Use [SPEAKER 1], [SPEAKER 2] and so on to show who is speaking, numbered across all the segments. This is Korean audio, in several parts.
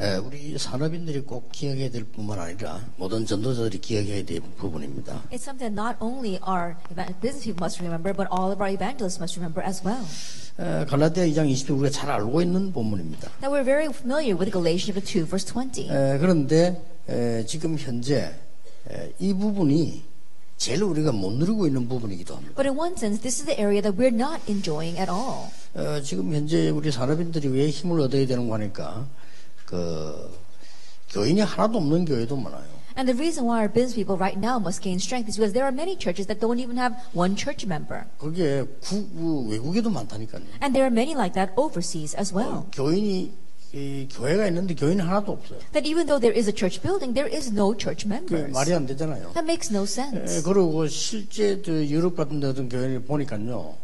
[SPEAKER 1] 에, 우리 산업인들이 꼭 기억해야 될 뿐만 아니라 모든 전도자들이 기억해야 될 부분입니다.
[SPEAKER 2] It's something not only our business people must remember, but all of our evangelists must remember as well.
[SPEAKER 1] 에, 갈라디아 2장 20절 우리가 잘 알고 있는 본문입니다.
[SPEAKER 2] That we're very familiar with Galatians chapter 2, verse 20.
[SPEAKER 1] 에, 그런데 에, 지금 현재 에, 이 부분이 제일 우리가 못 누리고 있는 부분이기도 합니다.
[SPEAKER 2] But in one sense, this is the area that we're not enjoying at all.
[SPEAKER 1] 어, 지금 현재 우리 산업인들이 왜 힘을 얻어야 되는 거 하니까 그 교인이 하나도 없는 교회도 많아요.
[SPEAKER 2] And the reason why our business people right now must gain strength is because there are many churches that don't even have one church member.
[SPEAKER 1] 그게 구, 구- 외국에도 많다니까요.
[SPEAKER 2] And there are many like that overseas as well.
[SPEAKER 1] 교인이 이 교회가 있는데 교인 하나도 없어요.
[SPEAKER 2] That even though there is a church building, there is no church
[SPEAKER 1] 그
[SPEAKER 2] members.
[SPEAKER 1] 말이 안 되잖아요.
[SPEAKER 2] That makes no
[SPEAKER 1] 에,
[SPEAKER 2] sense.
[SPEAKER 1] 그리고 실제 저 유럽 같은 데 어떤 교회를 보니까요.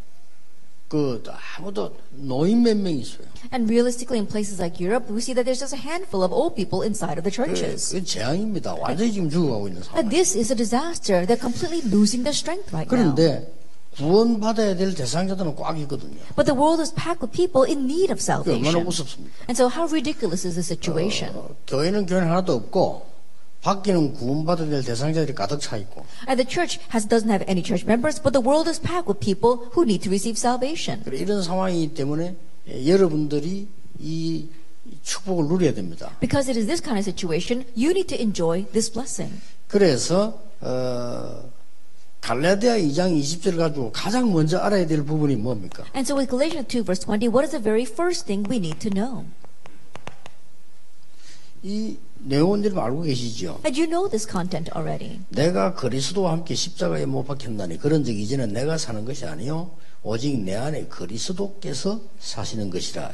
[SPEAKER 1] 그 아무도 노인 몇 명 있어요.
[SPEAKER 2] And realistically, in places like Europe, we see that there's just a handful of old people inside of the
[SPEAKER 1] 그,
[SPEAKER 2] churches.
[SPEAKER 1] 그 재앙입니다. 완전히 지금 죽어가고 있는 상황.
[SPEAKER 2] And this is a disaster. They're completely losing their strength right now.
[SPEAKER 1] 그런데 구원받아야 될 대상자들은 꽉 있거든요.
[SPEAKER 2] But the world is packed with people in need of
[SPEAKER 1] 그 얼마나
[SPEAKER 2] salvation.
[SPEAKER 1] 우습습니까?
[SPEAKER 2] And so, how ridiculous is the situation?
[SPEAKER 1] 어, 교회는 교인 하나도 없고 밖에는 구원받아야 될 대상자들이 가득 차 있고
[SPEAKER 2] And the church has, doesn't have any church members, but the world is packed with people who need to receive salvation.
[SPEAKER 1] 그래, 이런 상황이기 때문에 예, 여러분들이 이 축복을 누려야 됩니다.
[SPEAKER 2] Because it is this kind of situation, you need to enjoy this blessing.
[SPEAKER 1] 그래서 어, 갈라디아 2장 20절 가지고 가장 먼저 알아야 될 부분이 뭡니까?
[SPEAKER 2] And so with Galatians 2 verse 20, what is the very first thing we need to know?
[SPEAKER 1] 이 내용들을 알고 계시죠?
[SPEAKER 2] And you know this content already.
[SPEAKER 1] 내가 그리스도와 함께 십자가에 못 박혔나니 그런 적 이제는 내가 사는 것이 아니요 오직 내 안에 그리스도께서 사시는 것이라.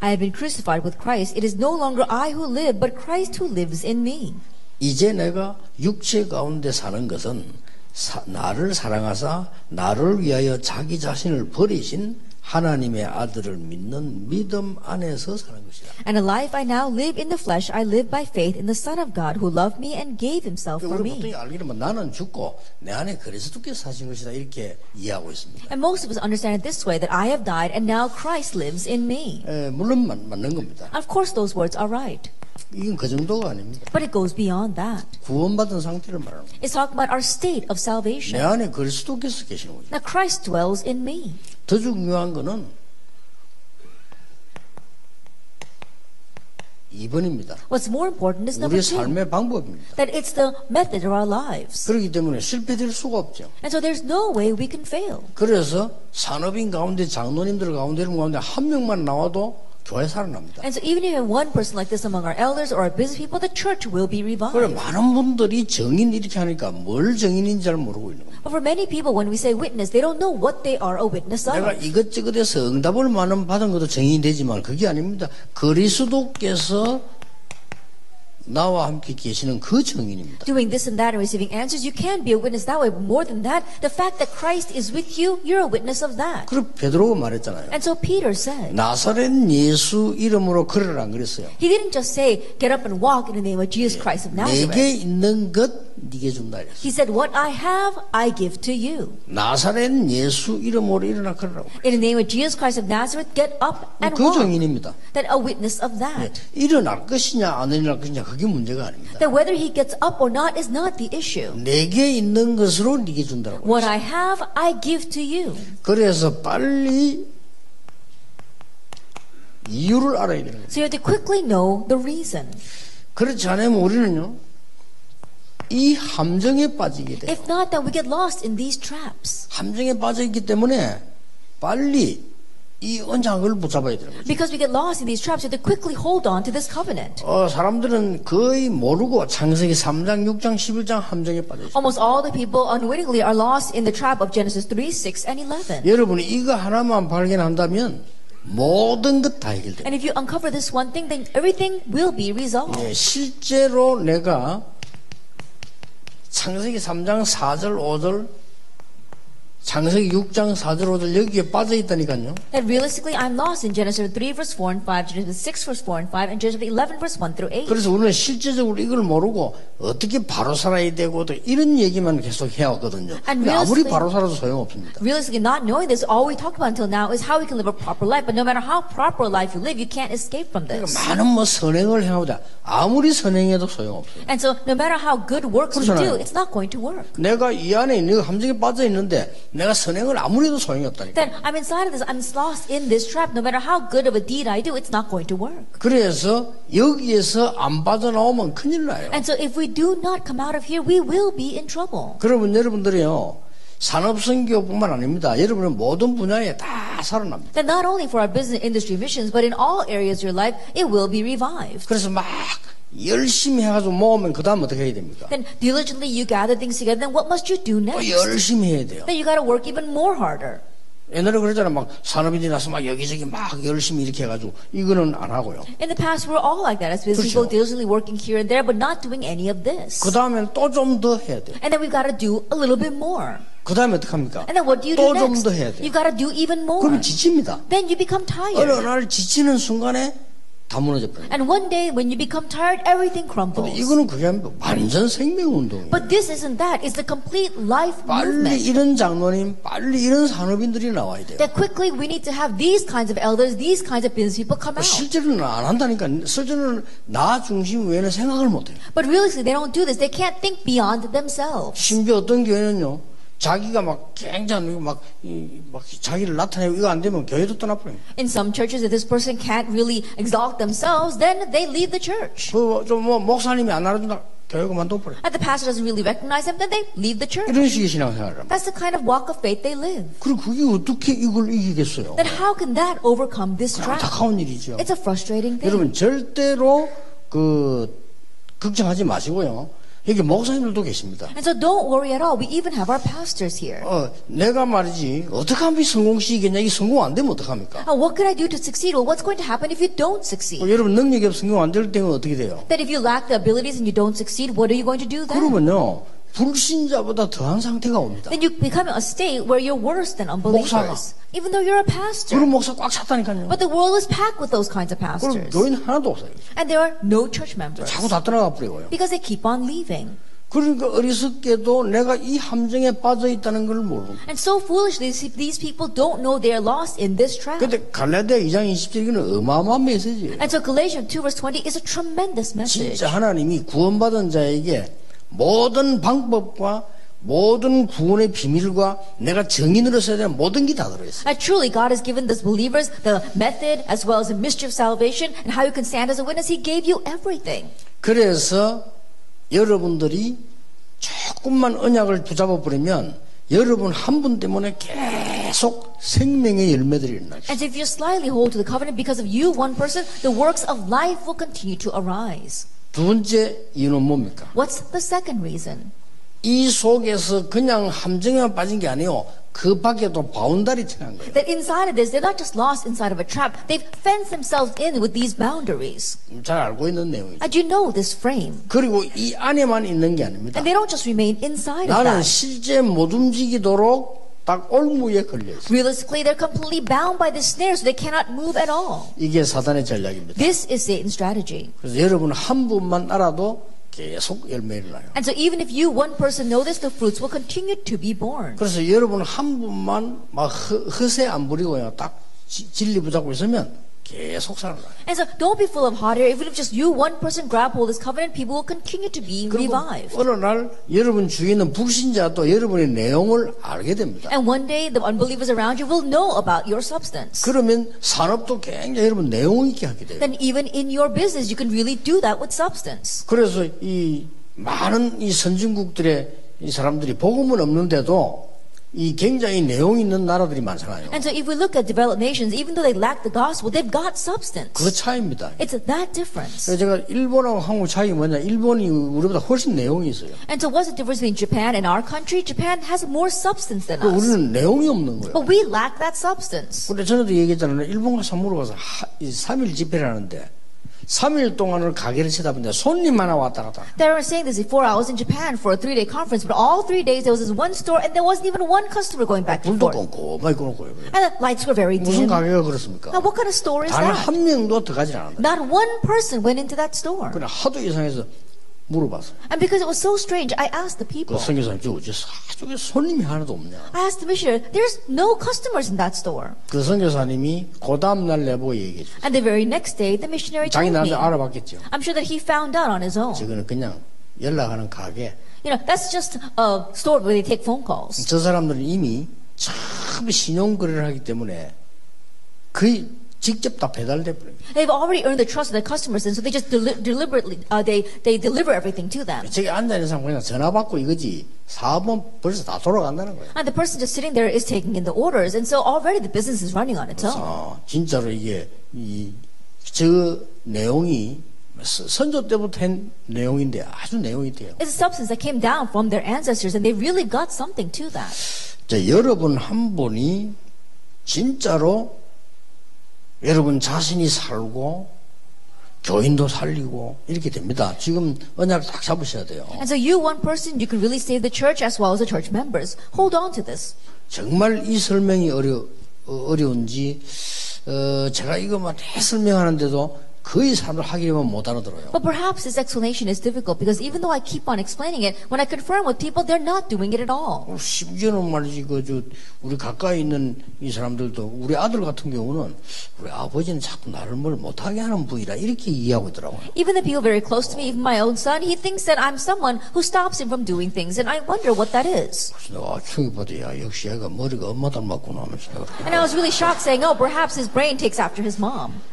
[SPEAKER 2] I have been crucified with Christ. It is no longer I who live, but Christ who lives in me.
[SPEAKER 1] 이제 내가 육체 가운데 사는 것은 사- 나를 사랑하사 나를 위하여 자기 자신을 버리신 하나님의 아들을 믿는 믿음 안에서 사는 것이다.
[SPEAKER 2] And a life I now live in the flesh, I live by faith in the Son of God who loved me and gave himself for
[SPEAKER 1] 우리
[SPEAKER 2] me.
[SPEAKER 1] 보통 알기로는 나는 죽고 내 안에 그리스도께서 사신 것이다 이렇게 이해하고 있습니다.
[SPEAKER 2] And most of us understand it this way that I have died and now Christ lives in me.
[SPEAKER 1] 에, 물론 맞, 맞는 겁니다.
[SPEAKER 2] Of course, those words are right.
[SPEAKER 1] 이건 그 정도가 아닙니다.
[SPEAKER 2] But it goes beyond that.
[SPEAKER 1] 구원받은 상태를 말하는 겁니다.
[SPEAKER 2] It's talking about our state of
[SPEAKER 1] 내
[SPEAKER 2] salvation.
[SPEAKER 1] 안에 그리스도께서 계시는 거죠.
[SPEAKER 2] Now, Christ dwells in me.
[SPEAKER 1] 더 중요한 거는 2번입니다.
[SPEAKER 2] What's more important is number
[SPEAKER 1] 우리
[SPEAKER 2] two,
[SPEAKER 1] 삶의 방법입니다.
[SPEAKER 2] that it's the method of our lives.
[SPEAKER 1] 그렇기 때문에 실패될 수가 없죠.
[SPEAKER 2] And so there's no way we can fail.
[SPEAKER 1] 그래서 산업인 가운데 장로님들 가운데 이런 가운데 한 명만 나와도 교회 살아납니다.
[SPEAKER 2] And so even if one person like this among our elders or our business people, the church will be
[SPEAKER 1] 그래
[SPEAKER 2] revived.
[SPEAKER 1] 많은 분들이 정인 이렇게 하니까 뭘 정인인지 잘 모르고 있는 겁니다.
[SPEAKER 2] But for many people, when we say witness, they don't know what they are a witness
[SPEAKER 1] 내가
[SPEAKER 2] of.
[SPEAKER 1] 이것저것에서 응답을 많은 받은 것도 정인이 되지만 그게 아닙니다. 그리스도께서 나와 함께 계시는 그 정인입니다.
[SPEAKER 2] Doing this and that and receiving answers, you can be a witness that way. But more than that, the fact that Christ is with you, you're a witness of that.
[SPEAKER 1] 그리고 베드로가 말했잖아요.
[SPEAKER 2] And so Peter said,
[SPEAKER 1] 나사렛 예수 이름으로 걸으라 안 그랬어요.
[SPEAKER 2] he didn't just say, get up and walk in the name of Jesus Christ of Nazareth.
[SPEAKER 1] 내게 있는 것 네게 준다 이랬어요.
[SPEAKER 2] He said, what I have, I give to you.
[SPEAKER 1] 나사렛 예수 이름으로 일어나 걸으라고.
[SPEAKER 2] In the name of Jesus Christ of Nazareth, get up and
[SPEAKER 1] 그
[SPEAKER 2] walk.
[SPEAKER 1] 정인입니다.
[SPEAKER 2] That a witness of that.
[SPEAKER 1] 일어날 것이냐 안 일어날 것이냐 그게 문제가 아닙니다.
[SPEAKER 2] That whether he gets up or not is not the issue.
[SPEAKER 1] 내게 있는 것으로 네게 준다고.
[SPEAKER 2] What I have, I give to you.
[SPEAKER 1] 그래서 빨리 이유를 알아야 되는 거예요.
[SPEAKER 2] So you have to quickly know the reason.
[SPEAKER 1] 그렇지 않으면 우리는요 이 함정에 빠지게 돼요.
[SPEAKER 2] If not, then we get lost in these traps.
[SPEAKER 1] 함정에 빠져 있기 때문에 빨리 이 언약을 붙잡아야 되는 거죠.
[SPEAKER 2] Because we get lost in these traps, you have to quickly hold on to this covenant.
[SPEAKER 1] 어, 사람들은 거의 모르고 창세기 3장, 6장, 11장 함정에 빠져 있어요.
[SPEAKER 2] Almost all the people unwittingly are lost in the trap of Genesis 3, 6, and 11.
[SPEAKER 1] 여러분이 이거 하나만 발견한다면 모든 것 다 해결돼요.
[SPEAKER 2] And if you uncover this one thing, then everything will be resolved.
[SPEAKER 1] 예, 실제로 내가 창세기 3장 4절, 5절 창세기 6장 4절로들 여기에 빠져 있다니까요.
[SPEAKER 2] That realistically, I'm lost in Genesis 3 verse 4 and 5, Genesis 6 verse 4 and 5, and Genesis 11 verse 1 through 8.
[SPEAKER 1] 그래서 우리는 실제적으로 이걸 모르고 어떻게 바로 살아야 되고 또 이런 얘기만 계속 해왔거든요. 아무리 바로 살아도 소용없습니다.
[SPEAKER 2] Realistically, not knowing this, all we talked about until now is how we can live a proper life. But no matter how proper life you live, you can't escape from
[SPEAKER 1] 그러니까
[SPEAKER 2] this.
[SPEAKER 1] 많은 뭐 선행을 해보자. 아무리 선행해도 소용없어요.
[SPEAKER 2] And so, no matter how good works we do,
[SPEAKER 1] 그렇잖아요.
[SPEAKER 2] it's not going to work.
[SPEAKER 1] 내가 이 안에 있는 함정에 빠져 있는데 내가 선행을 아무리 해도 소용이 없다니까.
[SPEAKER 2] Then I'm inside of this, I'm lost in this trap. No matter how good of a deed I do, it's not going to work.
[SPEAKER 1] 그래서 여기에서 안 빠져나오면 큰일 나요.
[SPEAKER 2] And so, if we do not come out of here, we will be in trouble.
[SPEAKER 1] 그러면 여러분들이요. 산업선교뿐만 아닙니다. 여러분의 모든 분야에 다 살아납니다.
[SPEAKER 2] Then not only for our business, industry, missions, but in all areas of your life, it will be revived.
[SPEAKER 1] 그래서 막 열심히 해가지고 모으면 그 다음 어떻게 해야 됩니까?
[SPEAKER 2] Then diligently you gather things together, then what must you do
[SPEAKER 1] 또
[SPEAKER 2] next?
[SPEAKER 1] 열심히 해야 돼요.
[SPEAKER 2] Then you gotta work even more harder.
[SPEAKER 1] 옛날에 그랬잖아. 막 산업인이 나서 막 여기저기 막 열심히 이렇게 해가지고 이거는 안 하고요.
[SPEAKER 2] In the past, we were all like that as business people,
[SPEAKER 1] 그렇죠.
[SPEAKER 2] diligently working here and there, but not doing any of this.
[SPEAKER 1] 그 다음엔 또 좀 더 해야 돼요.
[SPEAKER 2] And then we've got to do a little bit more.
[SPEAKER 1] 그 다음에 어떻게 합니까?
[SPEAKER 2] And then what do you do
[SPEAKER 1] 또 좀? 더 해야
[SPEAKER 2] more.
[SPEAKER 1] 그러면 지칩니다.
[SPEAKER 2] Then you become
[SPEAKER 1] 어느. 날 지치는 순간에 다 무너져 버려요.
[SPEAKER 2] And one day, when you become tired, everything
[SPEAKER 1] 근데
[SPEAKER 2] crumbles.
[SPEAKER 1] 이거는 그게 완전 생명 운동이에요.
[SPEAKER 2] But this isn't that. It's the complete life
[SPEAKER 1] 빨리
[SPEAKER 2] movement.
[SPEAKER 1] 이런 장로님, 빨리 이런 산업인들이 나와야 돼요.
[SPEAKER 2] That quickly we need to have these kinds of elders, these kinds of business people come out.
[SPEAKER 1] 실제로는 안 한다니까. 실제로는 나 중심 외에는 생각을 못 해요.
[SPEAKER 2] But realistically, they don't do this. They can't think beyond themselves.
[SPEAKER 1] 심지어 어떤 교회는요, 자기가 막 굉장히 막, 이, 막 자기를 나타내고 이거 안 되면 교회도 떠나버려요.
[SPEAKER 2] In some churches, if this person can't really exalt themselves, then they leave the church.
[SPEAKER 1] 그좀뭐 목사님이 안 알아준다, 교회 그만둬버려요.
[SPEAKER 2] And the pastor doesn't really recognize them, then they leave the church.
[SPEAKER 1] 이런 식의 신앙생활을.
[SPEAKER 2] That's the kind of walk of faith they live.
[SPEAKER 1] 그리고 그게 어떻게 이걸 이기겠어요?
[SPEAKER 2] Then how can that overcome this trap?
[SPEAKER 1] 안타까운 일이죠.
[SPEAKER 2] It's a frustrating thing.
[SPEAKER 1] 여러분 절대로 그 걱정하지 마시고요. 여기 목사님들도 계십니다.
[SPEAKER 2] And so don't worry at all. We even have our pastors here.
[SPEAKER 1] 어, 내가 말이지 어떻게 하면 이 성공시키겠냐? 이 성공 안 되면 어떡합니까?
[SPEAKER 2] Now, what can I do to succeed? Well, what's going to happen if you don't
[SPEAKER 1] 어,
[SPEAKER 2] succeed?
[SPEAKER 1] 여러분 능력이 없어 성공 안 될 때는 어떻게 돼요?
[SPEAKER 2] That if you lack the abilities and you don't succeed, what are you going to do then?
[SPEAKER 1] 그러면요 불신자보다 더한 상태가 옵니다.
[SPEAKER 2] Then you become a state where you're worse than unbelievers, even though you're a pastor.
[SPEAKER 1] 그런 목사 꽉 찼다니까요.
[SPEAKER 2] But the world is packed with those kinds of pastors.
[SPEAKER 1] 교인 하나도 없어요.
[SPEAKER 2] And there are no church members
[SPEAKER 1] 자꾸 다 떠나가 버리고요.
[SPEAKER 2] because they keep on leaving.
[SPEAKER 1] 그러니까 어리석게도 내가 이 함정에 빠져 있다는 걸 모르고.
[SPEAKER 2] And so foolishly, these- people don't know they're lost in this trap.
[SPEAKER 1] 근데 갈라디아 2장 27절은 어마어마한 메시지예요.
[SPEAKER 2] And so Galatians 2 verse 20 is a tremendous message.
[SPEAKER 1] 진짜 하나님이 구원받은 자에게 모든 방법과 모든 구원의 비밀과 내가 정인으로 써야 되는 모든 게 다 들어있어요.
[SPEAKER 2] And truly, God has given these believers the method as well as the mystery of salvation and how you can stand as a witness. He gave you everything.
[SPEAKER 1] 그래서 여러분들이 조금만 언약을 붙잡아 버리면 여러분 한 분 때문에 계속 생명의 열매들이 일어나죠.
[SPEAKER 2] And if you slightly hold to the covenant because of you, one person, the works of life will continue to arise.
[SPEAKER 1] 두 번째 이유는 뭡니까?
[SPEAKER 2] What's the second reason?
[SPEAKER 1] 이 속에서 그냥 함정에만 빠진 게 아니에요. 그 밖에도 바운다리 쳐난 거예요.
[SPEAKER 2] That inside of this, they're not just lost inside of a trap, they've fenced themselves in with these boundaries.
[SPEAKER 1] 잘 알고 있는 내용이죠.
[SPEAKER 2] And you know this frame.
[SPEAKER 1] 그리고 이 안에만 있는 게 아닙니다.
[SPEAKER 2] And they don't just remain inside of
[SPEAKER 1] 나는
[SPEAKER 2] that.
[SPEAKER 1] 실제 못 움직이도록 딱 올무에 걸려 있어요.
[SPEAKER 2] Realistically, they're completely bound by the snare, so they cannot move at all.
[SPEAKER 1] 이게 사단의 전략입니다.
[SPEAKER 2] This is Satan's strategy.
[SPEAKER 1] 그래서 여러분 한 분만 알아도 계속 열매를 나요.
[SPEAKER 2] And so even if you, one person, know this, the fruits will continue to be born.
[SPEAKER 1] 그래서 여러분 한 분만 막 허, 허세 안 부리고요. 딱 지- 진리 붙잡고 있으면 계속 살아나요.
[SPEAKER 2] And so don't be full of hot air. Even if just you, one person, grab hold this covenant, people will continue to be revived.
[SPEAKER 1] 어느 날 여러분 주위에 있는 불신자도 여러분의 내용을 알게 됩니다.
[SPEAKER 2] And one day, the unbelievers around you will know about your substance.
[SPEAKER 1] 그러면 산업도 굉장히 여러분 내용 있게 하게 돼요.
[SPEAKER 2] Then even in your business, you can really do that with substance.
[SPEAKER 1] 그래서 이 많은 이 선진국들의 이 사람들이 복음은 없는데도 이 굉장히 내용 있는 나라들이 많잖아요.
[SPEAKER 2] And so if we look at developed nations, even though they lack the gospel, they've got substance.
[SPEAKER 1] 그 차이입니다.
[SPEAKER 2] It's that difference.
[SPEAKER 1] 제가 일본하고 한국 차이 뭐냐? 일본이 우리보다 훨씬 내용이 있어요.
[SPEAKER 2] And so what's the difference between Japan and our country? Japan has more substance than
[SPEAKER 1] 그
[SPEAKER 2] us.
[SPEAKER 1] 우리는 내용이 없는 거예요.
[SPEAKER 2] But we lack that substance.
[SPEAKER 1] 근데 전에도 얘기했잖아요. 일본 가서 물어봐서 하, 이 3일 집회를 하는데 3일 동안을 가게를 치다 보니까 손님 하나 왔다 갔다.
[SPEAKER 2] They were saying this before. I was in Japan for a three-day conference, but all three days there was this one store, and there wasn't even one customer going back and
[SPEAKER 1] 불도
[SPEAKER 2] forth.
[SPEAKER 1] 꼼꼼하게 꺼놓고요.
[SPEAKER 2] And the lights were very
[SPEAKER 1] 무슨
[SPEAKER 2] dim.
[SPEAKER 1] 가게가 그렇습니까?
[SPEAKER 2] Now, what kind of store is
[SPEAKER 1] 단
[SPEAKER 2] that?
[SPEAKER 1] 한 명도 들어가지 않았다.
[SPEAKER 2] Not one person went into that store.
[SPEAKER 1] 그냥 하도 이상해서 물어봤어.
[SPEAKER 2] And because it was so strange, I asked the
[SPEAKER 1] 그
[SPEAKER 2] people.
[SPEAKER 1] 선교사님, 저 어째 저쪽에 손님이 하나도 없냐.
[SPEAKER 2] I asked the missionary, there's no customers in that store.
[SPEAKER 1] 그 선교사님이 그 다음 날 내보고 얘기해 줬어.
[SPEAKER 2] And the very next day, the missionary
[SPEAKER 1] 자기
[SPEAKER 2] told me.
[SPEAKER 1] 나한테 알아봤겠죠.
[SPEAKER 2] I'm sure that he found out on his own.
[SPEAKER 1] 저거는 그냥 연락하는 가게.
[SPEAKER 2] You know, that's just a store where they take phone calls.
[SPEAKER 1] 저 사람들은 이미 참 신용거래를 하기 때문에 거의 직접 다 배달돼 버려요.
[SPEAKER 2] They've already earned the trust of their customers, and so they just deli- deliberately uh, they they deliver everything to them.
[SPEAKER 1] 저기 앉아있는 사람 그냥 전화 받고 이거지 사업은 벌써 다 돌아간다는 거예요.
[SPEAKER 2] And the person just sitting there is taking in the orders, and so already the business is running on its own.
[SPEAKER 1] 아, 진짜로 이게 이 저 내용이 서- 선조 때부터 한 내용인데 아주 내용이 돼요.
[SPEAKER 2] It's a substance that came down from their ancestors, and they really got something to that.
[SPEAKER 1] 자, 여러분 한 분이 진짜로 여러분 자신이 살고 교인도 살리고 이렇게 됩니다. 지금 언약을 딱 잡으셔야 돼요.
[SPEAKER 2] And so you, one person, you can really save the church as well as the church members. Hold on to this.
[SPEAKER 1] 정말 이 설명이 어려, 어, 어려운지 어, 제가 이거만 해 설명하는데도 거의 사람들 하기만 못 알아들어요.
[SPEAKER 2] But perhaps this explanation is difficult because even though I keep on explaining it, when I confirm with people, they're not doing it at all.
[SPEAKER 1] 어, 심지어는 말이지 그저 우리 가까이 있는 이 사람들도 우리 아들 같은 경우는 우리 아버지는 자꾸 나를 뭘 못하게 하는 분이라 이렇게 이해하고 있더라고요.
[SPEAKER 2] Even the people very close to me, even my own son, he thinks that I'm someone who stops him from doing things, and I wonder what that is.
[SPEAKER 1] 그래서 내가 충격받아 야 역시 얘가 머리가 엄마 닮았구나 하면서 내가
[SPEAKER 2] And I was really shocked, saying, "Oh, perhaps his brain takes after his mom."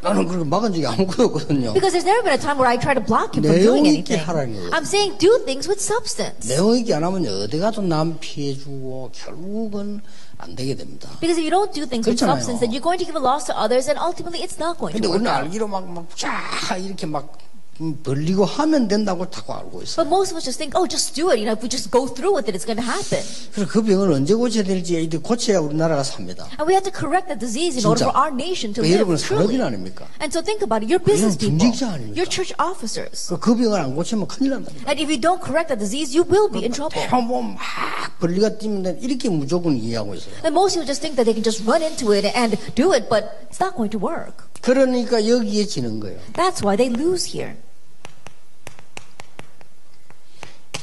[SPEAKER 1] 나는 그렇게 막은 적이 아무것도 없거든요.
[SPEAKER 2] Because there's never been a time where I try to block him from doing
[SPEAKER 1] 내용 있게
[SPEAKER 2] anything.
[SPEAKER 1] 하라는 거예요.
[SPEAKER 2] I'm saying do things with substance.
[SPEAKER 1] 내용 있게 안 하면 어디 가도 남 피해주고 결국은 안 되게 됩니다.
[SPEAKER 2] Because if you don't do things with
[SPEAKER 1] 그렇잖아요.
[SPEAKER 2] substance, then you're going to give a loss to others, and ultimately it's not going to
[SPEAKER 1] 근데
[SPEAKER 2] work
[SPEAKER 1] 우리는
[SPEAKER 2] out.
[SPEAKER 1] 알기로 막막쫙 이렇게 막 음, 벌리고 하면 된다고 자꾸 알고 있어요.
[SPEAKER 2] But most of us just think, oh, just do it. You know, if we just go through with it, it's going to happen.
[SPEAKER 1] 그래서 그 병을 언제 고쳐야 될지 고쳐야 우리나라가 삽니다.
[SPEAKER 2] And we have to correct the disease in order
[SPEAKER 1] 진짜.
[SPEAKER 2] for our nation to
[SPEAKER 1] 그
[SPEAKER 2] live truly.
[SPEAKER 1] 산업인 아닙니까?
[SPEAKER 2] And so think about it. You're business people.
[SPEAKER 1] 중직자 아닙니까?
[SPEAKER 2] You're church officers.
[SPEAKER 1] 그, 그 병을 안 고치면 큰일 난답니다.
[SPEAKER 2] And if you don't correct the disease, you will be in trouble.
[SPEAKER 1] 뭐막 벌리가 뛰면 이렇게 무조건 이해하고 있어요.
[SPEAKER 2] And most people just think that they can just run into it and do it, but it's not going to work.
[SPEAKER 1] 그러니까 여기에 지는 거예요.
[SPEAKER 2] That's why they lose here.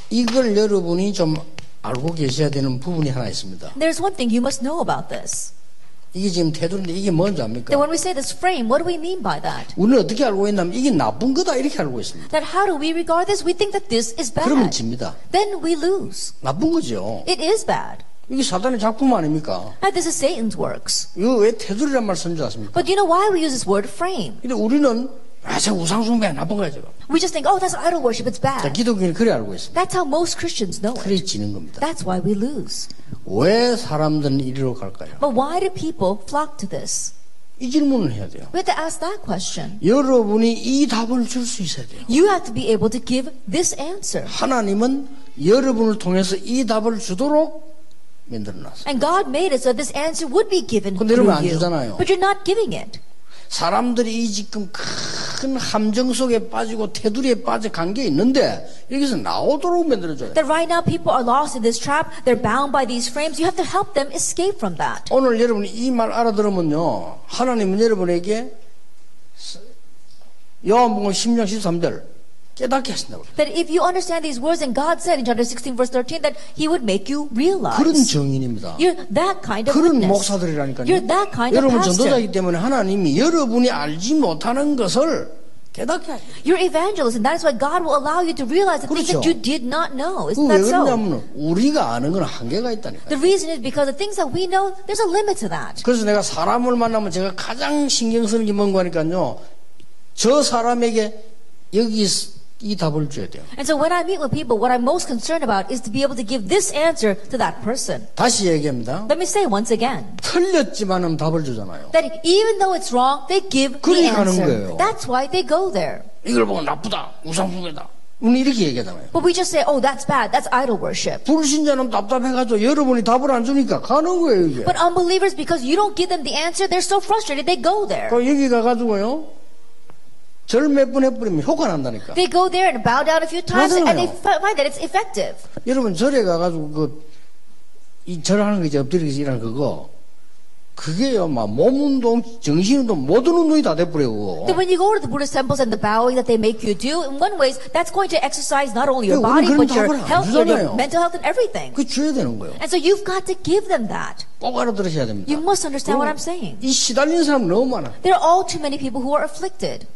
[SPEAKER 1] 이걸 여러분이 좀 알고 계셔야 되는 부분이 하나 있습니다.
[SPEAKER 2] There's one thing you must know about this.
[SPEAKER 1] 이게 지금 태도인데 이게 뭔지 압니까?
[SPEAKER 2] That when we say this frame, what do we mean by that?
[SPEAKER 1] 우리는 어떻게 알고 있냐면 이게 나쁜 거다 이렇게 알고 있습니다.
[SPEAKER 2] That how do we regard this? We think that this is
[SPEAKER 1] 그러면
[SPEAKER 2] bad.
[SPEAKER 1] 집니다.
[SPEAKER 2] Then we lose.
[SPEAKER 1] 나쁜 거죠.
[SPEAKER 2] It is bad.
[SPEAKER 1] 이게 사단의 작품 아닙니까?
[SPEAKER 2] And this is Satan's works.
[SPEAKER 1] 이거 왜 태도리란 말쓴줄 아십니까?
[SPEAKER 2] But you know why we use this word frame?
[SPEAKER 1] 근데 우리는 아, 저 우상 숭배 나쁜 거야, 저거.
[SPEAKER 2] We just think, oh, that's idol worship. It's
[SPEAKER 1] 자,
[SPEAKER 2] bad.
[SPEAKER 1] 기독교는 그래 알고 있습니다.
[SPEAKER 2] That's how most Christians know
[SPEAKER 1] 그래
[SPEAKER 2] it.
[SPEAKER 1] 지는 겁니다.
[SPEAKER 2] That's why we lose.
[SPEAKER 1] 왜 사람들은 이리로 갈까요?
[SPEAKER 2] But why do people flock to this?
[SPEAKER 1] 이 질문을 해야 돼요.
[SPEAKER 2] We have to ask that question.
[SPEAKER 1] 여러분이 이 답을 줄 수 있어야 돼요.
[SPEAKER 2] You have to be able to give this answer.
[SPEAKER 1] 하나님은 여러분을 통해서 이 답을 주도록 만들어 놨어요.
[SPEAKER 2] And God made it so this answer would be given
[SPEAKER 1] 근데
[SPEAKER 2] through
[SPEAKER 1] 여러분 안
[SPEAKER 2] you.
[SPEAKER 1] 주잖아요.
[SPEAKER 2] But you're not giving it.
[SPEAKER 1] 사람들이 이 지금 큰 함정 속에 빠지고 테두리에 빠져 간 게 있는데 여기서 나오도록 만들어줘요.
[SPEAKER 2] That right now people are lost in this trap. They're bound by these frames. You have to help them escape from that.
[SPEAKER 1] 오늘 여러분이 이말 알아들으면요. 하나님은 여러분에게 요한복음 10장 13절 깨닫게 하신다고.
[SPEAKER 2] That if you understand these words, and God said in chapter 16, verse 13, that He would make you
[SPEAKER 1] 그런
[SPEAKER 2] realize.
[SPEAKER 1] 정인입니다.
[SPEAKER 2] You're that kind of
[SPEAKER 1] 그런
[SPEAKER 2] witness.
[SPEAKER 1] 목사들이라니까요.
[SPEAKER 2] You're that kind of
[SPEAKER 1] 여러분
[SPEAKER 2] pastor.
[SPEAKER 1] 전도자이기 때문에 하나님이 여러분이 알지 못하는 것을 깨닫게 하죠.
[SPEAKER 2] You're evangelist, and that is why God will allow you to realize the things
[SPEAKER 1] 그렇죠.
[SPEAKER 2] that you did not know. Isn't that so?
[SPEAKER 1] 그러냐면 우리가 아는 건 한계가 있다니까요.
[SPEAKER 2] The reason is because the things that we know, there's a limit to that.
[SPEAKER 1] 그래서 내가 사람을 만나면 제가 가장 신경 쓰는 게 뭔가 하니까요. 저 사람에게 여기 이 답을 줘야 돼요.
[SPEAKER 2] And so when I meet with people, what I'm most concerned about is to be able to give this answer to that person.
[SPEAKER 1] 다시 얘기합니다.
[SPEAKER 2] Let me say once again
[SPEAKER 1] 틀렸지만은 답을 주잖아요.
[SPEAKER 2] that even though it's wrong, they give the
[SPEAKER 1] 그러니 가는
[SPEAKER 2] answer.
[SPEAKER 1] 거예요.
[SPEAKER 2] That's why they go there.
[SPEAKER 1] 이걸 보고 나쁘다, 우상숭배다. 우리 이렇게 얘기하잖아요.
[SPEAKER 2] But we just say, oh, that's bad. That's idol worship.
[SPEAKER 1] 불신자는 답답해가지고 여러분이 답을 안 주니까 가는 거예요, 이게.
[SPEAKER 2] But unbelievers, because you don't give them the answer, they're so frustrated, they go there.
[SPEAKER 1] 그 여기 가가지고요. 절 몇 번 해버리면 효과 난다니까.
[SPEAKER 2] They go there and bow down a few times and they find that it's effective.
[SPEAKER 1] 여러분 절에 가가지고 그 이 절하는 거 이제 엎드리기 일하는 그거 그게요 막 몸 운동, 정신 운동 모든 운동이 다 돼버리고.
[SPEAKER 2] Then when you go to the Buddhist temples and the bowing that they make you do, in one ways, that's going to exercise not only your
[SPEAKER 1] 네,
[SPEAKER 2] body, but your health, your, mental health and everything.
[SPEAKER 1] 그 줘야 되는 거예요.
[SPEAKER 2] And so you've got to give them that.
[SPEAKER 1] 꼭 알아들으셔야 됩니다.
[SPEAKER 2] You must understand what I'm saying.
[SPEAKER 1] 이 시달리는 사람 너무 많아.
[SPEAKER 2] There are all too many people who are afflicted.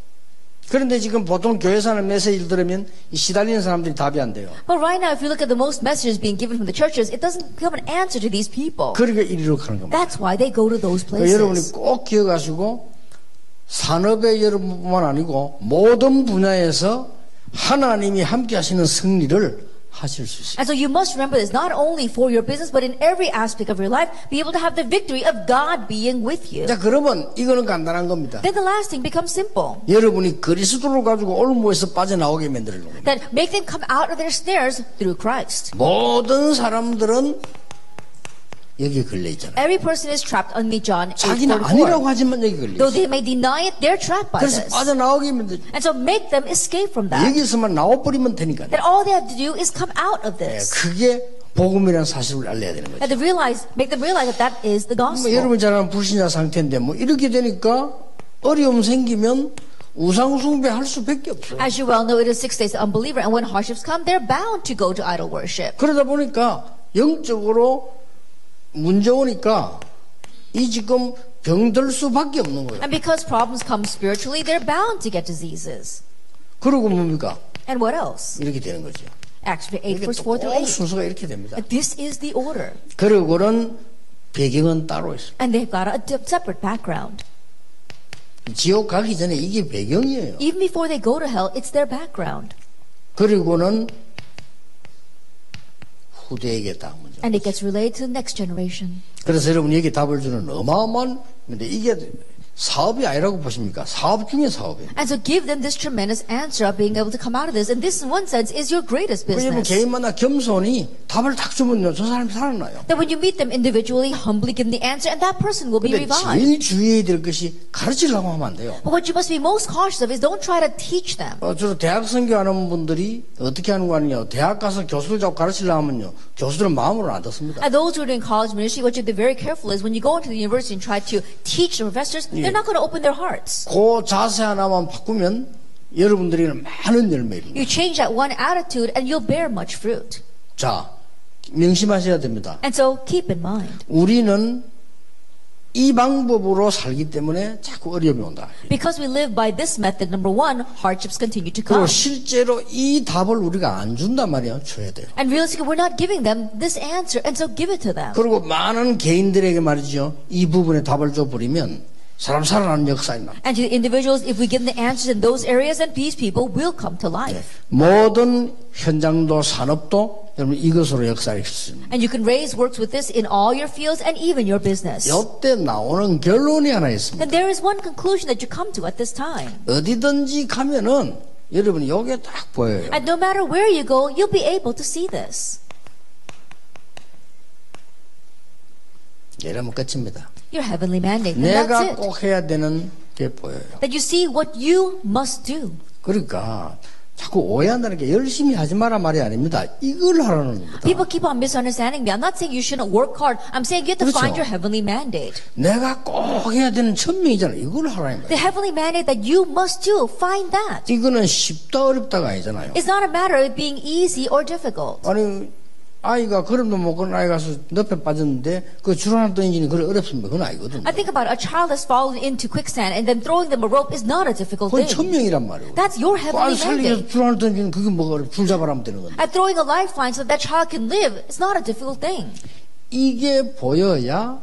[SPEAKER 1] 그런데 지금 보통 교회사는 메시지를 들으면 이 시달리는 사람들이 답이 안 돼요.
[SPEAKER 2] But right now, if you look at the most messages being given from the churches, it doesn't become an answer to these people.
[SPEAKER 1] 그러니까 이리로 가는 겁니다.
[SPEAKER 2] That's why they go to those
[SPEAKER 1] 그러니까 여러분이
[SPEAKER 2] places.
[SPEAKER 1] 꼭 기억하시고 산업의 여러분뿐만 아니고 모든 분야에서 하나님이 함께 하시는 승리를 하실 수 있어요.
[SPEAKER 2] And so you must remember this, not only for your business, but in every aspect of your life, be able to have the victory of God being with you.
[SPEAKER 1] 자, 그러면 이거는 간단한 겁니다.
[SPEAKER 2] Then the last thing becomes simple.
[SPEAKER 1] 여러분이 그리스도를 가지고 올무에서 빠져나오게 만드는 겁니다.
[SPEAKER 2] That make them come out of their snares through Christ.
[SPEAKER 1] 모든 사람들은 여기에 걸려 있잖아요.
[SPEAKER 2] Every person is trapped on me, John
[SPEAKER 1] 자기는
[SPEAKER 2] 8:44.
[SPEAKER 1] 아니라고 하지만 여기 걸려
[SPEAKER 2] Though they may deny it, they're trapped by
[SPEAKER 1] 그래서
[SPEAKER 2] this.
[SPEAKER 1] 빠져나오게 만들죠.
[SPEAKER 2] And so make them escape from that.
[SPEAKER 1] 여기서만 나와버리면 되니까요.
[SPEAKER 2] That all they have to do is come out of
[SPEAKER 1] 예,
[SPEAKER 2] this.
[SPEAKER 1] 그게 복음이라는 사실을 알려야 되는 거죠.
[SPEAKER 2] And to realize, make them realize that that is the
[SPEAKER 1] 뭐
[SPEAKER 2] gospel.
[SPEAKER 1] 여러분 잘 아는 불신자 상태인데 뭐 이렇게 되니까 어려움 생기면 우상 숭배 할 수밖에 없어요.
[SPEAKER 2] As you well know, it is six days of unbeliever, and when hardships come, they're bound to go to idol worship.
[SPEAKER 1] 그러다 보니까 영적으로 문제 오니까 이 지금 병들 수밖에 없는 거예요.
[SPEAKER 2] And because problems come spiritually, they're bound to get diseases.
[SPEAKER 1] 그리고 뭡니까?
[SPEAKER 2] And what else?
[SPEAKER 1] 이렇게 되는 거죠.
[SPEAKER 2] Acts 8,
[SPEAKER 1] 이게
[SPEAKER 2] verse 또4 through
[SPEAKER 1] 꼭
[SPEAKER 2] 8.
[SPEAKER 1] 순서가 이렇게 됩니다.
[SPEAKER 2] This is the order.
[SPEAKER 1] 그리고는 배경은 따로 있어요.
[SPEAKER 2] And they've got a separate background.
[SPEAKER 1] 지옥 가기 전에 이게 배경이에요.
[SPEAKER 2] Even before they go to hell, it's their background.
[SPEAKER 1] 그리고는 후대에게 다 문제.
[SPEAKER 2] And it gets relayed to the next generation.
[SPEAKER 1] 그래서 여러분 여기 답을 주는 어마어마한 근데 이게 사업이 아니라고 보십니까? 사업 중에 사업이에요.
[SPEAKER 2] And so give them this tremendous answer of being able to come out of this. And this, in one sense, is your greatest
[SPEAKER 1] 왜냐면
[SPEAKER 2] business.
[SPEAKER 1] 개인마다 겸손히 답을 딱 주면요, 저 사람이 살아나요.
[SPEAKER 2] That when you meet them individually, humbly give them the answer, and that person will be revived.
[SPEAKER 1] 제일 주의해야 될 것이 가르치려고 하면 안 돼요.
[SPEAKER 2] But what you must be most cautious of is don't try to teach them.
[SPEAKER 1] 어, 주로 대학 선교하는 분들이 어떻게 하는 거 아니냐. 대학 가서 교수들 잡고 가르치려고 하면요. 교수들은 마음으로 안 듣습니다.
[SPEAKER 2] And those who are doing college ministry, what you have to be very careful is when you go into the university and try to teach the professors, they're not going to open their hearts.
[SPEAKER 1] 그 자세 하나만 바꾸면 여러분들에게는 많은 열매입니다.
[SPEAKER 2] You change that one attitude and you'll bear much fruit.
[SPEAKER 1] 자, 명심하셔야 됩니다.
[SPEAKER 2] And so keep in mind,
[SPEAKER 1] 우리는 이 방법으로 살기 때문에 자꾸 어려움이 온다.
[SPEAKER 2] because we live by this method, number one, hardships continue to come.
[SPEAKER 1] 실제로 이 답을 우리가 안 준단 말이에요. 줘야 돼요.
[SPEAKER 2] And realistically, we're not giving them this answer, and so give it to them.
[SPEAKER 1] 그리고 많은 개인들에게 말이죠. 이 부분에 답을 줘버리면 사람 살아나는 역사가 나.
[SPEAKER 2] And to the individuals, if we give them the answers in those areas, then these people will come to life.
[SPEAKER 1] 모든 현장도 산업도 여러분 이것으로 역사할 수 있습니다.
[SPEAKER 2] And you can raise works with this in all your fields and even your business.
[SPEAKER 1] 이때 나오는 결론이 하나 있습니다.
[SPEAKER 2] And there is one conclusion that you come to at this time.
[SPEAKER 1] 어디든지 가면은 여러분이 요게 딱 보여요.
[SPEAKER 2] And no matter where you go, you'll be able to see this.
[SPEAKER 1] 이러면 끝입니다.
[SPEAKER 2] Your heavenly mandate. And
[SPEAKER 1] 내가
[SPEAKER 2] that's it.
[SPEAKER 1] 꼭 해야 되는 게 보여요.
[SPEAKER 2] That you see what you must do.
[SPEAKER 1] 그러니까 자꾸 오해한다는 게 열심히 하지 마라 말이 아닙니다. 이걸 하라는 겁니다.
[SPEAKER 2] People keep on misunderstanding me. I'm not saying you shouldn't work hard. I'm saying you have to
[SPEAKER 1] 그렇죠.
[SPEAKER 2] find your heavenly mandate.
[SPEAKER 1] 내가 꼭 해야 되는 천명이잖아요. 이걸 하라는
[SPEAKER 2] The
[SPEAKER 1] 거예요.
[SPEAKER 2] heavenly mandate that you must do. Find that.
[SPEAKER 1] 이거는 쉽다 어렵다가 아니잖아요.
[SPEAKER 2] It's not a matter of being easy or difficult.
[SPEAKER 1] 아니 아이가 걸음도 못 걷는 아이 가서 늪에 빠졌는데 그 줄 하나 던지는 그래 어렵습니다. 그건 아니거든요.
[SPEAKER 2] I think about a child that's fallen into quicksand and then throwing them a rope is not a difficult
[SPEAKER 1] 그건
[SPEAKER 2] thing.
[SPEAKER 1] 천명이란 말이에요.
[SPEAKER 2] That's your
[SPEAKER 1] 그
[SPEAKER 2] heavenly mandate.
[SPEAKER 1] 줄 하나 던지는 그게 뭐가 어렵 줄 잡아라면 되는 건데.
[SPEAKER 2] And throwing a lifeline so that that child can live, it's not a difficult thing.
[SPEAKER 1] 이게 보여야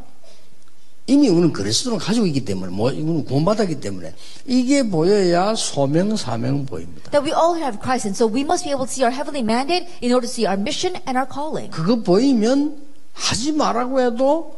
[SPEAKER 1] 이미 우리는 그리스도를 가지고 있기 때문에 뭐 이거는 구원받았기 때문에 이게 보여야 소명 사명 보입니다.
[SPEAKER 2] That we all have Christ, and so we must be able to see our heavenly mandate in order to see our mission and our calling.
[SPEAKER 1] 그거 보이면 하지 말라고 해도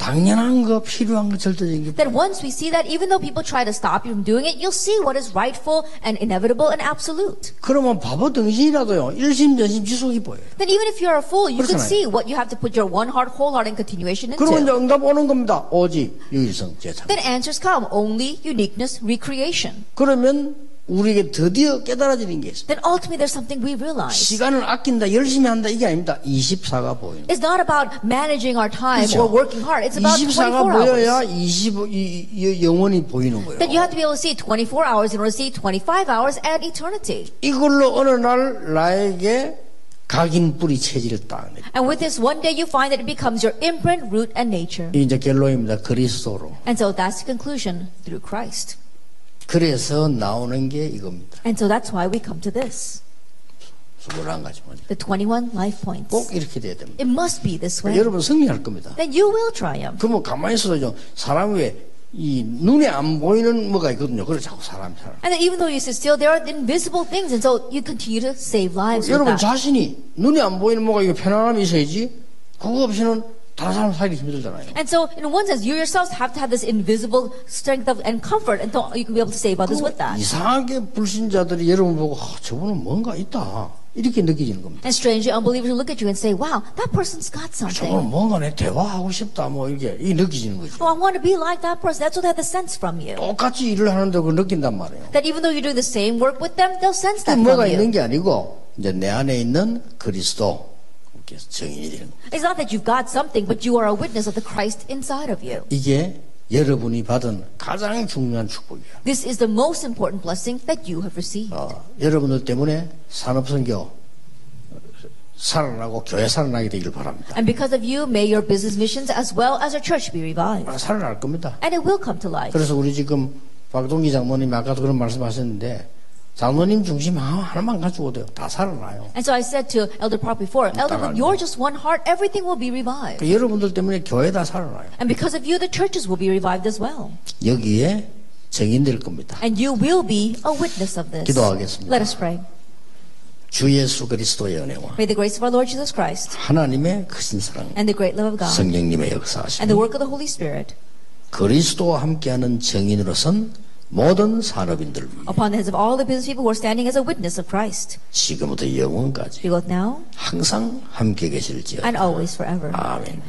[SPEAKER 1] 당연한 거 필요한 거 절대적인 게
[SPEAKER 2] That once we see that, even though people try to stop you from doing it, you'll see what is rightful and inevitable and absolute.
[SPEAKER 1] 그러면 바보 등신이라도요 일심전심 지속이 보여요.
[SPEAKER 2] Then even if you're a fool, you can
[SPEAKER 1] 그렇잖아요.
[SPEAKER 2] see what you have to put your one heart, whole heart, and continuation
[SPEAKER 1] 그러면 이제
[SPEAKER 2] into.
[SPEAKER 1] 응답 오는 겁니다. 오직 유일성 제참.
[SPEAKER 2] Then answers come. Only uniqueness, recreation.
[SPEAKER 1] 그러면 우리에게 드디어 깨달아지는 게 있어요.
[SPEAKER 2] then ultimately there's something we realize.
[SPEAKER 1] 시간을 아낀다, 열심히 한다 이게 아닙니다. 24가 보이는.
[SPEAKER 2] It's not about managing our time
[SPEAKER 1] 그렇죠.
[SPEAKER 2] or working hard. It's about
[SPEAKER 1] 24가
[SPEAKER 2] 24
[SPEAKER 1] 보여야
[SPEAKER 2] hours.
[SPEAKER 1] 25, 이, 이 영원히 보이는 거예요.
[SPEAKER 2] That you have to be able to see 24 hours in order to see 25 hours and eternity.
[SPEAKER 1] 이걸로 어느 날 나에게 각인 뿌리 체질을 딱 내.
[SPEAKER 2] And with this, one day you find that it becomes your imprint, root, and nature.
[SPEAKER 1] 이 이제 결론입니다. 그리스도로.
[SPEAKER 2] And so that's the conclusion through Christ.
[SPEAKER 1] 그래서 나오는 게 이겁니다.
[SPEAKER 2] And so that's why we come to this.
[SPEAKER 1] 21가지 먼저.
[SPEAKER 2] The 21 life points.
[SPEAKER 1] 꼭 이렇게 돼야 됩니다.
[SPEAKER 2] It must be this way.
[SPEAKER 1] 여러분 승리할 겁니다.
[SPEAKER 2] Then you will triumph.
[SPEAKER 1] 그러면 가만히 있어도 좀 사람 위에 이 눈에 안 보이는 뭐가 있거든요. 그래 자꾸 사람이 살아.
[SPEAKER 2] And even though you sit still, there are invisible things. And so you continue to save lives
[SPEAKER 1] 여러분. 자신이 눈에 안 보이는 뭐가 이게 편안함이 있어야지 그거 없이는 다른 사람 살기 힘들잖아요.
[SPEAKER 2] And so, in one sense, you yourselves have to have this invisible strength of, and comfort, and so you can be able to save others with that.
[SPEAKER 1] 이상하게 불신자들이 여러분 보고 아, 저분은 뭔가 있다 이렇게 느껴지는 겁니다.
[SPEAKER 2] And strangely, unbelievers will look at you and say, "Wow, that person's got something.
[SPEAKER 1] 뭔가 내 대화하고 싶다 뭐 이렇게 이 느껴지는 거죠.
[SPEAKER 2] Oh, I want to be like that person." That's what they have the sense from you.
[SPEAKER 1] 똑같이 일을 하는데 그걸 느낀단 말이에요.
[SPEAKER 2] That even though you're doing the same work with them, they'll sense
[SPEAKER 1] 그
[SPEAKER 2] that
[SPEAKER 1] 뭐가
[SPEAKER 2] from
[SPEAKER 1] 있는
[SPEAKER 2] you.
[SPEAKER 1] 게 아니고 이제 내 안에 있는 그리스도 이렇게 정인이 되는 거예요.
[SPEAKER 2] It's not that you've got something, but you are a witness of the Christ inside of you.
[SPEAKER 1] 이게 여러분이 받은 가장 중요한 축복이에요.
[SPEAKER 2] This is the most important blessing that you have received.
[SPEAKER 1] 어, 여러분들 때문에 산업 선교 살아나고 교회 살아나게 되기를 바랍니다.
[SPEAKER 2] And because of you, may your business missions as well as your church be revived.
[SPEAKER 1] 아, 살아날 겁니다.
[SPEAKER 2] And it will come to life.
[SPEAKER 1] 그래서 우리 지금 박동기 장모님 아까도 그런 말씀하셨는데 장모님 중심 하나- 하나만 가지고 돼요. 다 살아나요.
[SPEAKER 2] And so I said to Elder Park before, Elder, with your just one heart, everything will be revived.
[SPEAKER 1] 그 여러분들 때문에 교회 다 살아나요.
[SPEAKER 2] And because of you, the churches will be revived as well.
[SPEAKER 1] 여기에 정인될 겁니다.
[SPEAKER 2] And you will be a witness of this.
[SPEAKER 1] 기도하겠습니다.
[SPEAKER 2] Let us pray.
[SPEAKER 1] 주 예수 그리스도의 은혜와
[SPEAKER 2] May the grace of our Lord Jesus Christ
[SPEAKER 1] 하나님의 크신 사랑,
[SPEAKER 2] and the great love of God
[SPEAKER 1] 성령님의
[SPEAKER 2] and
[SPEAKER 1] 역사하심,
[SPEAKER 2] the work of the Holy Spirit
[SPEAKER 1] 그리스도와 함께하는 정인으로선 모든 산업인들 위해
[SPEAKER 2] upon the heads of all the business people who are standing as a witness of Christ,
[SPEAKER 1] 지금부터 영원까지
[SPEAKER 2] be both now
[SPEAKER 1] 항상 함께 계실지어다.
[SPEAKER 2] and always forever.
[SPEAKER 1] 아멘.